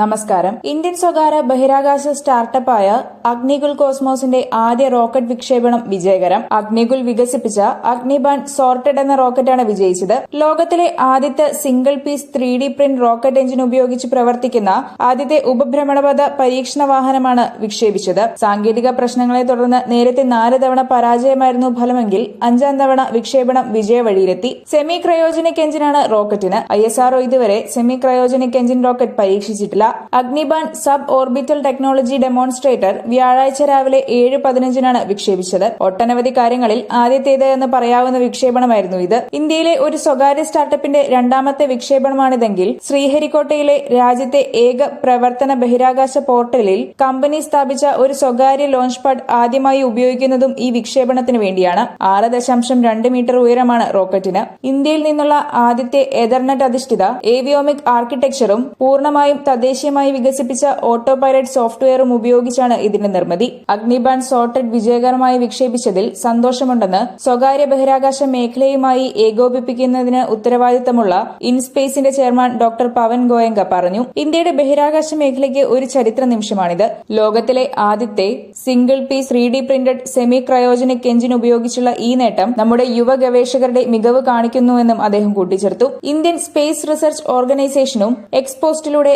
നമസ്കാരം. ഇന്ത്യൻ സ്വകാര്യ ബഹിരാകാശ സ്റ്റാർട്ടപ്പായ അഗ്നികുൽ കോസ്മോസിന്റെ ആദ്യ റോക്കറ്റ് വിക്ഷേപണം വിജയകരം. അഗ്നികുൽ വികസിപ്പിച്ച അഗ്നിബാൻ സോർട്ടഡ് എന്ന റോക്കറ്റാണ് വിജയിച്ചത്. ലോകത്തിലെ ആദ്യത്തെ single piece three D print rocket engine ഉപയോഗിച്ച് പ്രവർത്തിക്കുന്ന ആദ്യത്തെ ഉപഭ്രമണപഥ പരീക്ഷണ വാഹനമാണ് വിക്ഷേപിച്ചത്. സാങ്കേതിക പ്രശ്നങ്ങളെ തുടർന്ന് നേരത്തെ നാല് തവണ പരാജയമായിരുന്നു ഫലമെങ്കിൽ അഞ്ചാം തവണ വിക്ഷേപണം വിജയ വഴിയിലെത്തി. സെമി ക്രയോജനിക് എഞ്ചിനാണ് റോക്കറ്റിന്. ഐ ഇതുവരെ semi cryogenic engine rocket പരീക്ഷിച്ചിട്ടില്ല. Agnibaan sub orbital technology demonstrator വ്യാഴാഴ്ച രാവിലെ ഏഴ് പതിനഞ്ചിനാണ് വിക്ഷേപിച്ചത്. ഒട്ടനവധി കാര്യങ്ങളിൽ ആദ്യത്തേത് എന്ന് പറയാവുന്ന വിക്ഷേപണമായിരുന്നു ഇത്. ഇന്ത്യയിലെ ഒരു സ്വകാര്യ സ്റ്റാർട്ടപ്പിന്റെ രണ്ടാമത്തെ വിക്ഷേപണമാണിതെങ്കിൽ ശ്രീഹരിക്കോട്ടയിലെ രാജ്യത്തെ ഏക പ്രവർത്തന ബഹിരാകാശ പോർട്ടലിൽ കമ്പനി സ്ഥാപിച്ച ഒരു സ്വകാര്യ ലോഞ്ച് പാഡ് ആദ്യമായി ഉപയോഗിക്കുന്നതും ഈ വിക്ഷേപണത്തിന് വേണ്ടിയാണ്. ആറ് ദശാംശം രണ്ട് മീറ്റർ ഉയരമാണ് റോക്കറ്റിന്. ഇന്ത്യയിൽ നിന്നുള്ള ആദ്യത്തെ എതർനെറ്റ് അധിഷ്ഠിത ഏവിയോമിക് ആർക്കിടെക്ചറും പൂർണമായും തദ്ദേശീയമായി വികസിപ്പിച്ച ഓട്ടോ പൈലറ്റ് സോഫ്റ്റ്വെയറും ഉപയോഗിച്ചാണ് ഇതിന്റെ നിർമ്മിതി. അഗ്നിബാൻ സോർട്ടഡ് വിജയകരമായി വിക്ഷേപിച്ചതിൽ സന്തോഷമുണ്ടെന്ന് സ്വകാര്യ ബഹിരാകാശ മേഖലയുമായി ഏകോപിപ്പിക്കുന്നതിന് ഉത്തരവാദിത്തമുള്ള ഇൻസ്പേസിന്റെ ചെയർമാൻ ഡോക്ടർ പവൻ ഗോയങ്ക പറഞ്ഞു. ഇന്ത്യയുടെ ബഹിരാകാശ മേഖലയ്ക്ക് ഒരു ചരിത്ര നിമിഷമാണിത്. ലോകത്തിലെ ആദ്യത്തെ single piece three D printed semi cryogenic engine ഉപയോഗിച്ചുള്ള ഈ നേട്ടം നമ്മുടെ യുവ ഗവേഷകരുടെ മികവ് കാണിക്കുന്നുവെന്നും അദ്ദേഹം കൂട്ടിച്ചേർത്തു. ഇന്ത്യൻ സ്പേസ് റിസർച്ച് ഓർഗനൈസേഷനും എക്സ്പോസ്റ്റിലൂടെ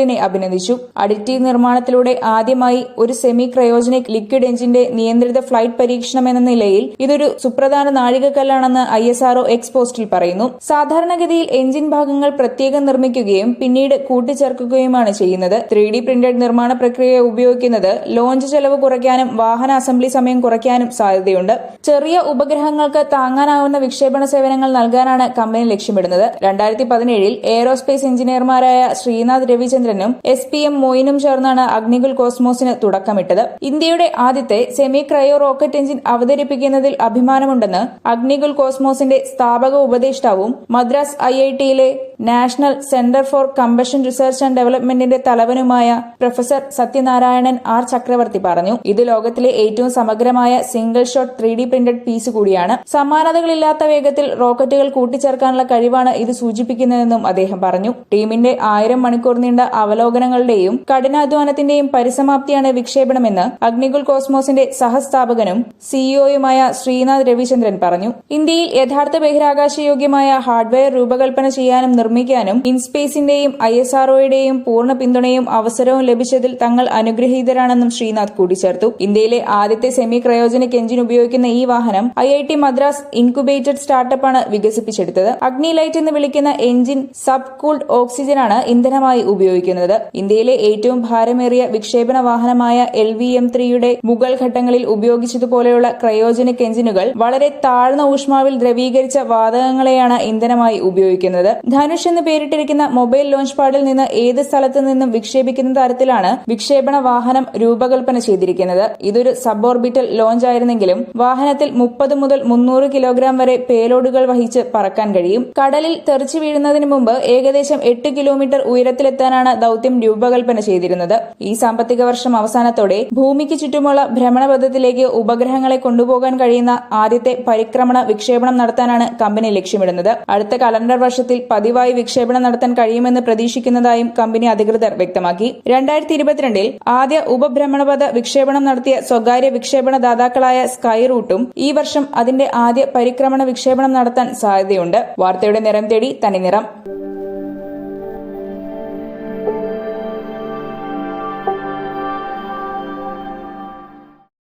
അഗ്നികുലിനെ അഭിനന്ദിച്ചു. അഡിറ്റീവ് നിർമ്മാണത്തിലൂടെ ആദ്യമായി ഒരു സെമി ക്രയോജനിക് ലിക്വിഡ് എഞ്ചിന്റെ നിയന്ത്രിത ഫ്ലൈറ്റ് പരീക്ഷണം എന്ന നിലയിൽ ഇതൊരു സുപ്രധാന നാഴികക്കല്ലാണെന്ന് ഐ എസ് ആർഒ എക്സ്പോസ്റ്റിൽ പറയുന്നു. സാധാരണഗതിയിൽ എഞ്ചിൻ ഭാഗങ്ങൾ പ്രത്യേകം നിർമ്മിക്കുകയും പിന്നീട് കൂട്ടിച്ചേർക്കുകയുമാണ് ചെയ്യുന്നത്. ത്രീ ഡി പ്രിന്റഡ് നിർമ്മാണ പ്രക്രിയ ഉപയോഗിക്കുന്നത് ലോഞ്ച് ചെലവ് കുറയ്ക്കാനും വാഹന അസംബ്ലി സമയം കുറയ്ക്കാനും സാധ്യതയുണ്ട്. ചെറിയ ഉപഗ്രഹങ്ങൾക്ക് താങ്ങാനാവുന്ന വിക്ഷേപണ സേവനങ്ങൾ നൽകാനാണ് കമ്പനി ലക്ഷ്യമിടുന്നത്. രണ്ടായിരത്തി പതിനേഴിൽ എയറോസ്പേസ് എഞ്ചിനീയർമാരായ ശ്രീനാഥ് രവിചന്ദ്രനും എസ് പി എം മോയിനും ചേർന്നാണ് അഗ്നികുൽ കോസ്മോസിന് തുടക്കമിട്ടത്. ഇന്ത്യയുടെ ആദ്യത്തെ സെമി ക്രയോ റോക്കറ്റ് എഞ്ചിൻ അവതരിപ്പിക്കുന്നതിൽ അഭിമാനമുണ്ടെന്ന് അഗ്നികുൽ കോസ്മോസിന്റെ സ്ഥാപക ഉപദേഷ്ടാവും Madras I I ടിയിലെ national centre for combustion research and ഡെവലപ്മെന്റിന്റെ തലവനുമായ പ്രൊഫസർ സത്യനാരായണൻ ആർ ചക്രവർത്തി പറഞ്ഞു. ഇത് ലോകത്തിലെ ഏറ്റവും സമഗ്രമായ single shot three D printed piece കൂടിയാണ്. സമാനതകളില്ലാത്ത വേഗത്തിൽ റോക്കറ്റുകൾ കൂട്ടിച്ചേർക്കാനുള്ള കഴിവാണ് ഇത് സൂചിപ്പിക്കുന്നതെന്നും അദ്ദേഹം പറഞ്ഞു. ടീമിന്റെ ആയിരം മണിക്കൂർ നീണ്ട അവലോകനങ്ങളുടെയും കഠിനാധ്വാനത്തിന്റെയും പരിസമാപ്തിയാണ് വിക്ഷേപണമെന്ന് അഗ്നികുൽ കോസ്മോസിന്റെ സഹസ്ഥാപകനും സിഇഒയുമായ ശ്രീനാഥ് രവിചന്ദ്രൻ പറഞ്ഞു. ഇന്ത്യയിൽ യഥാർത്ഥ ബഹിരാകാശ യോഗ്യമായ ഹാർഡ്വെയർ രൂപകൽപ്പന ചെയ്യാനും നിർമ്മിക്കാനും ഇൻസ്പേസിന്റെയും ഐ എസ് ആർഒയുടെയും പൂർണ പിന്തുണയും അവസരവും ലഭിച്ചതിൽ തങ്ങൾ അനുഗ്രഹീതരാണെന്നും ശ്രീനാഥ് കൂട്ടിച്ചേർത്തു. ഇന്ത്യയിലെ ആദ്യത്തെ സെമി ക്രയോജനിക് എഞ്ചിൻ ഉപയോഗിക്കുന്ന ഈ വാഹനം I I T Madras incubated സ്റ്റാർട്ടപ്പാണ് വികസിപ്പിച്ചെടുത്തത്. അഗ്നി ലൈറ്റ് എന്ന് വിളിക്കുന്ന എഞ്ചിൻ സബ് കൂൾഡ് ഓക്സിജനാണ് ഇന്ധനമായി ഉപയോഗിക്കുന്നത്. ഇന്ത്യയിലെ ഏറ്റവും ഭാരമേറിയ വിക്ഷേപണ വാഹനമായ എൽ വി എം ത്രീയുടെ മുഗൾ ഘട്ടങ്ങളിൽ ഉപയോഗിച്ചതുപോലെയുള്ള ക്രയോജനിക് എഞ്ചിനുകൾ വളരെ താഴ്ന്ന ഊഷ്മാവിൽ ദ്രവീകരിച്ച വാതകങ്ങളെയാണ് ഇന്ധനമായി ഉപയോഗിക്കുന്നത്. ധനുഷ് എന്ന് പേരിട്ടിരിക്കുന്ന മൊബൈൽ ലോഞ്ച് പാഡിൽ നിന്ന് ഏത് സ്ഥലത്ത് നിന്നും വിക്ഷേപിക്കുന്ന തരത്തിലാണ് വിക്ഷേപണ വാഹനം രൂപകൽപ്പന ചെയ്തിരിക്കുന്നത്. ഇതൊരു സബ് ഓർബിറ്റൽ ലോഞ്ച് ആയിരുന്നെങ്കിലും വാഹനത്തിൽ മുപ്പത് മുതൽ മുന്നൂറ് കിലോഗ്രാം വരെ പേലോഡുകൾ വഹിച്ച് പറക്കാൻ കഴിയും. കടലിൽ തെറിച്ചു വീഴുന്നതിന് മുമ്പ് ഏകദേശം എട്ട് കിലോമീറ്റർ ഉയരത്തിലെത്താനാണ് ദൌത്യം രൂപകൽപ്പന ചെയ്തിരുന്നത്. ഈ സാമ്പത്തിക വർഷം അവസാനത്തോടെ ഭൂമിക്ക് ചുറ്റുമുള്ള ഭ്രമണപഥത്തിലേക്ക് ഉപഗ്രഹങ്ങളെ കൊണ്ടുപോകാൻ കഴിയുന്ന ആദ്യത്തെ പരിക്രമണ വിക്ഷേപണം നടത്താനാണ് കമ്പനി ലക്ഷ്യമിടുന്നത്. അടുത്ത കലണ്ടർ വർഷത്തിൽ പതിവായി വിക്ഷേപണം നടത്താൻ കഴിയുമെന്ന് പ്രതീക്ഷിക്കുന്നതായും കമ്പനി അധികൃതർ വ്യക്തമാക്കി. രണ്ടായിരത്തി ഇരുപത്തിരണ്ടിൽ ആദ്യ ഉപഭ്രമണപഥ വിക്ഷേപണം നടത്തിയ സ്വകാര്യ വിക്ഷേപണ ദാതാക്കളായ സ്കൈ റൂട്ടും ഈ വർഷം അതിന്റെ ആദ്യ പരിക്രമണ വിക്ഷേപണം നടത്താൻ സാധ്യതയുണ്ട്. വാർത്തയുടെ നിറം തേടി തനി നിറം